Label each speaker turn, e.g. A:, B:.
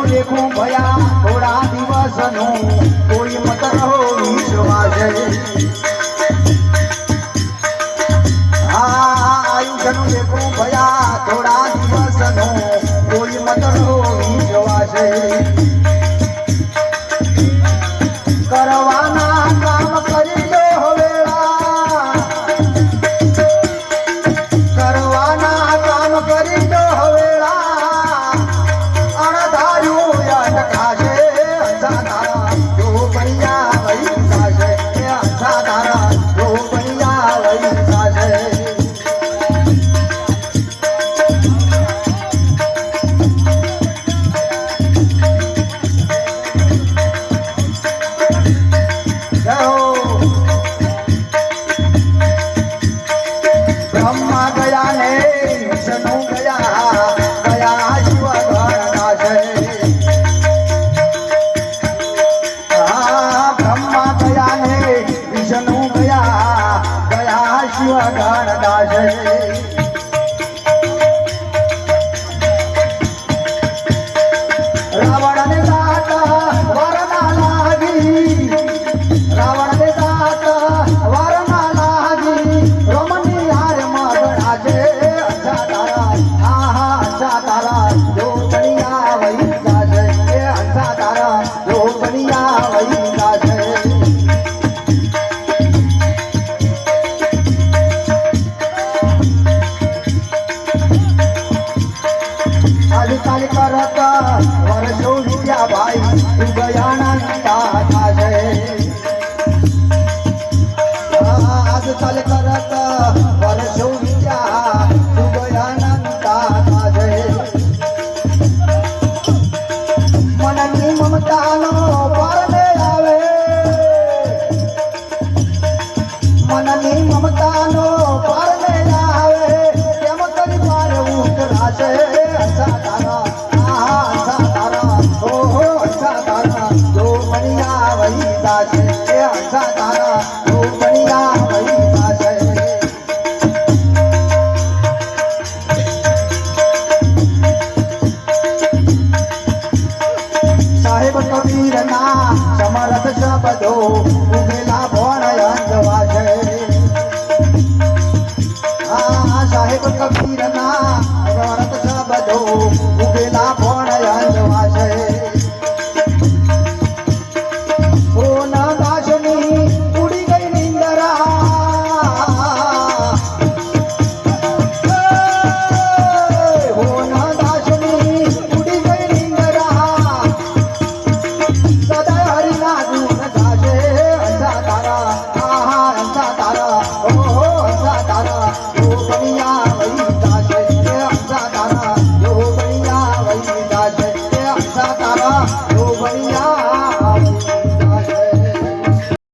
A: નું લેખું ભયા થોડા દિવસનું. કોઈ મત રહો વિશ્વાસ. આજકાલ કરતા. વર્ષો વિદ્યા ભાઈ